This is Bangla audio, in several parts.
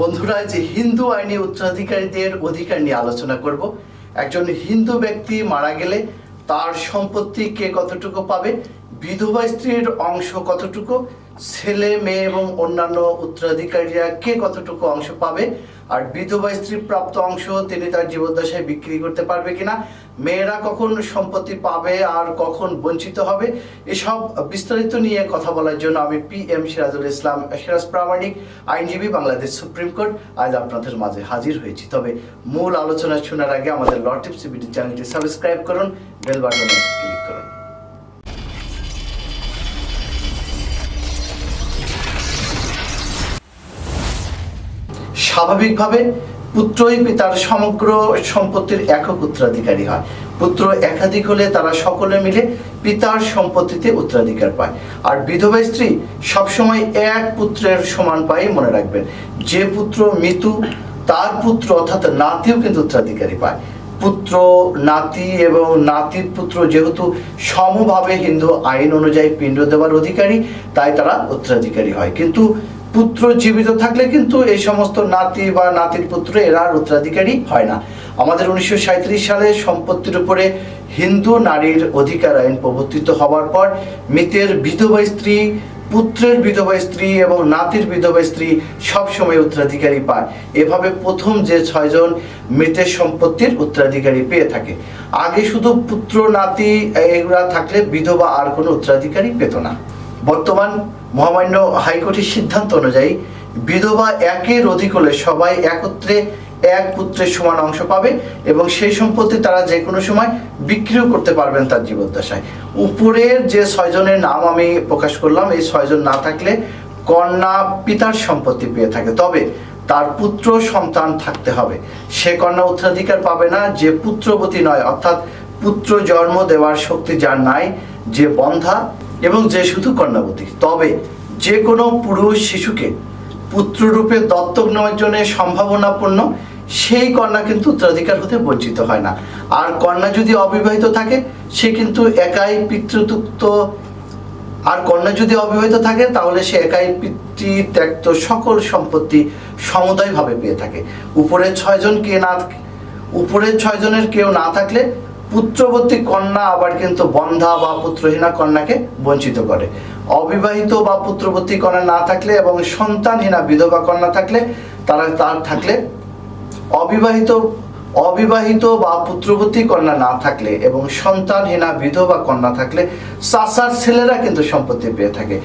বন্ধুরা যে হিন্দু আইনি উত্তরাধিকারীদের অধিকার নিয়ে আলোচনা করব। একজন হিন্দু ব্যক্তি মারা গেলে তার সম্পত্তি কে কতটুকু পাবে? বিধবা স্ত্রীর অংশ কতটুকু? ছেলে, মেয়ে এবং অন্যান্য উত্তরাধিকারীরা কে কতটুকু অংশ পাবে? আর বিধবা স্ত্রীর প্রাপ্ত অংশ তিনি তার জীবদ্দশায় বিক্রি করতে পারবে কিনা? মেয়েরা কখন সম্পত্তি পাবে আর কখন বঞ্চিত হবে? এসব বিস্তারিত নিয়ে কথা বলার জন্য আমি পি এম সিরাজুল ইসলাম সিরাজ প্রামাণিক, আইনজীবী বাংলাদেশ সুপ্রিম কোর্ট। আজ আপনাদের মাঝে হাজির হয়েছি। তবে মূল আলোচনা শোনার আগে আমাদের লটিপ সিবিটি চ্যানেলটি সাবস্ক্রাইব করুন, বেল বাটনে ক্লিক করুন। স্বাভাবিকভাবে পুত্রই পিতার সমগ্র সম্পত্তির একক উত্তরাধিকারী হয়। পুত্র একাধিক হলে তারা সকলে মিলে পিতার সম্পত্তিতে উত্তরাধিকার পায়। আর বিধবা স্ত্রী সবসময় এক পুত্রের সমান পায় মনে রাখবেন। যে পুত্র মৃত্যু, তার পুত্র অর্থাৎ নাতিও কিন্তু উত্তরাধিকারী পায়। পুত্র, নাতি এবং নাতির পুত্র যেহেতু সমভাবে হিন্দু আইন অনুযায়ী পিণ্ড দেওয়ার অধিকারী, তাই তারা উত্তরাধিকারী হয়। কিন্তু পুত্র জীবিত থাকলে কিন্তু এই সমস্ত নাতি বা নাতির পুত্র এরা আর উত্তরাধিকারী হয় না। আমাদের উনিশশো সাঁইত্রিশ সালে সম্পত্তির উপরে হিন্দু নারীর অধিকার আইন প্রবর্তিত হওয়ার পর মৃতের বিধবা স্ত্রী, পুত্রের বিধবা স্ত্রী এবং নাতির বিধবা স্ত্রী সবসময় উত্তরাধিকারী পায়। এভাবে প্রথম যে ছয়জন মৃতের সম্পত্তির উত্তরাধিকারী পেয়ে থাকে। আগে শুধু পুত্র, নাতি এগুলা থাকলে বিধবা আর কোনো উত্তরাধিকারী পেত না। বর্তমান মহামান্য হাইকোর্টের সিদ্ধান্ত অনুযায়ী বিধবা একের অধিক হলে সবাই একত্রে এক পুত্রের সমান অংশ পাবে এবং সেই সম্পত্তি তারা যে কোনো সময় বিক্রিও করতে পারবেন তার জীবদ্দশায়। উপরের যে ছয়জনের নাম আমি প্রকাশ করলাম, এই ছয়জন না থাকলে কন্যা পিতার সম্পত্তি পেয়ে থাকে। তবে তার পুত্র সন্তান থাকতে হবে। সে কন্যা উত্তরাধিকার পাবে না, যে পুত্রবতী নয়, অর্থাৎ পুত্র জন্ম দেওয়ার শক্তি যার নাই, যে বন্ধা এবং যে শুধু কন্যাবতী। তবে যে কোনো পুরুষ শিশুকে পুত্ররূপে দত্তক নেওয়ার জন্য সম্ভাবনাপূর্ণ, সেই কন্যা কিন্তু উত্তরাধিকার হতে বঞ্চিত হয় না। আর কন্যা যদি অবিবাহিত থাকে, সে কিন্তু একাই পিতৃতুক্ত। আর কন্যা যদি অবিবাহিত থাকে, তাহলে সে একাই পিতৃ ত্যক্ত সকল সম্পত্তি সমুদয়ভাবে পেয়ে থাকে। উপরের ছয়জন কে না উপরের ছয়জনের কেউ না থাকলে পুত্রবর্তী কন্যা আবার কিন্তু বন্ধা বা পুত্রহীনা কন্যাকে বঞ্চিত করে। অবিবাহিত বা পুত্রবর্তী কন্যা না থাকলে এবং সন্তানহীনা বিধবা কন্যা থাকলে, তারা তার থাকলে, অবিবাহিত অবিবাহিত বা পুত্রবতী কন্যা না থাকলে এবং সন্তানহীনা বিধবা কন্যা থাকলে, চাচার ছেলেরা কিন্তু সম্পত্তি পেয়ে থাকে।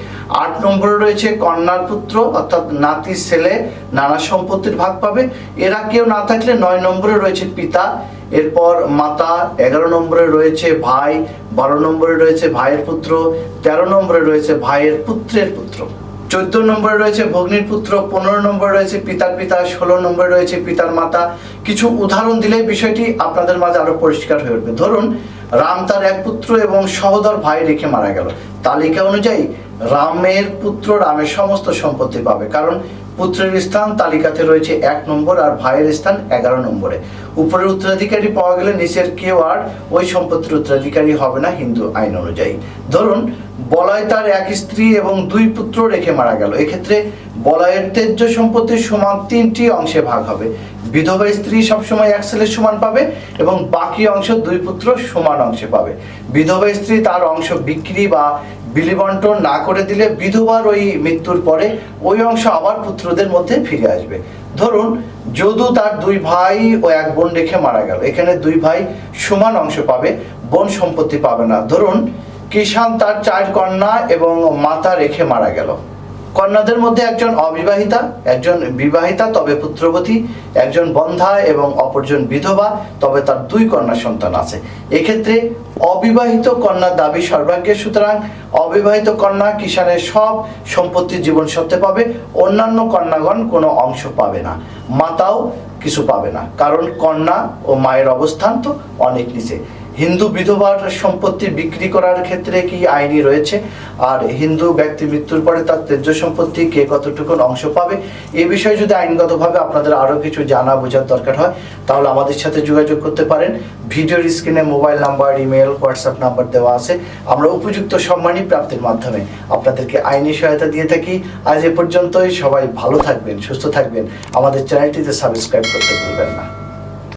আট নম্বরে রয়েছে কন্যার পুত্র, অর্থাৎ নাতি ছেলে নানা সম্পত্তির ভাগ পাবে। এরা কেউ না থাকলে নয় নম্বরে রয়েছে পিতা। এরপর মাতা এগারো নম্বরে রয়েছে ভাই, বারো নম্বরে রয়েছে ভাইয়ের পুত্র, তেরো নম্বরে রয়েছে ভাইয়ের পুত্রের পুত্র। চোদ্দ নম্বরে রয়েছে ভগ্নির পুত্র, পনেরো নম্বরে রয়েছে পিতার পিতা, ষোলো নম্বরে রয়েছে পিতার মাতা। কিছু উদাহরণ দিলে বিষয়টি আপনাদের মাঝে আরও পরিষ্কার হয়ে উঠবে। ধরুন, রাম তার এক পুত্র এবং সহোদর ভাই রেখে মারা গেল। তালিকা অনুযায়ী, রামের পুত্র রামের সমস্ত সম্পত্তি পাবে। কারণ পুত্রের স্থান, তালিকাতে রয়েছে এক নম্বর আর ভাইয়ের স্থান এগারো নম্বরে। উপরের উত্তরাধিকারী পাওয়া গেলে নিচের কেউ আর ওই সম্পত্তির উত্তরাধিকারী হবে না হিন্দু আইন অনুযায়ী। ধরুন, বলয় তার এক স্ত্রী এবং দুই পুত্র রেখে মারা গেল। এক্ষেত্রে বলয়ের তেজ্য সম্পত্তির সমান তিনটি অংশে ভাগ হবে। বিধবা স্ত্রী সবসময় এক ছেলের সমান পাবে এবং বাকি অংশ দুই পুত্র সমান অংশে পাবে। বিধবা স্ত্রী তার অংশ বিক্রি বা বিলিবন্টন না করে দিলে বিধবার ওই মৃত্যুর পরে ওই অংশ আবার পুত্রদের মধ্যে ফিরে আসবে। ধরুন, যদু তার দুই ভাই ও এক বোন রেখে মারা গেল। এখানে দুই ভাই সমান অংশ পাবে, বোন সম্পত্তি পাবে না। ধরুন কিষান তার চার কন্যা এবং মাতা রেখে মারা গেল। কন্যাদের মধ্যে একজন অবিবাহিতা, একজন বিবাহিতা, তবে পুত্রবতী, একজন বন্ধা এবং অপরজন বিধবা, তবে তার দুই কন্যা সন্তান আছে। এক্ষেত্রে অবিবাহিত কন্যার দাবি সর্বাগ্যের সুতরাং অবিবাহিত কন্যা কিষানের সব সম্পত্তি জীবন সত্ত্বে পাবে, অন্যান্য কন্যাগণ কোনো অংশ পাবে না, মাতাও কিছু পাবে না, কারণ কন্যা ও মায়ের অবস্থান তো অনেক নিচে। হিন্দু বিধবার সম্পত্তি বিক্রি করার ক্ষেত্রে কি আইনি রয়েছে? আর হিন্দু ব্যক্তি মৃত্যুর পরে তার তেজ্য সম্পত্তি কে কতটুকু অংশ পাবে? এ বিষয়ে যদি আইনগতভাবে আপনাদের আরও কিছু জানা বোঝার দরকার হয়, তাহলে আমাদের সাথে যোগাযোগ করতে পারেন। ভিডিওর স্ক্রিনে mobile number, email, WhatsApp number দেওয়া আছে। আমরা উপযুক্ত সম্মানী প্রাপ্তির মাধ্যমে আপনাদেরকে আইনি সহায়তা দিয়ে থাকি। আজ এ পর্যন্তই। সবাই ভালো থাকবেন, সুস্থ থাকবেন। আমাদের চ্যানেলটিতে সাবস্ক্রাইব করতে ভুলবেন না।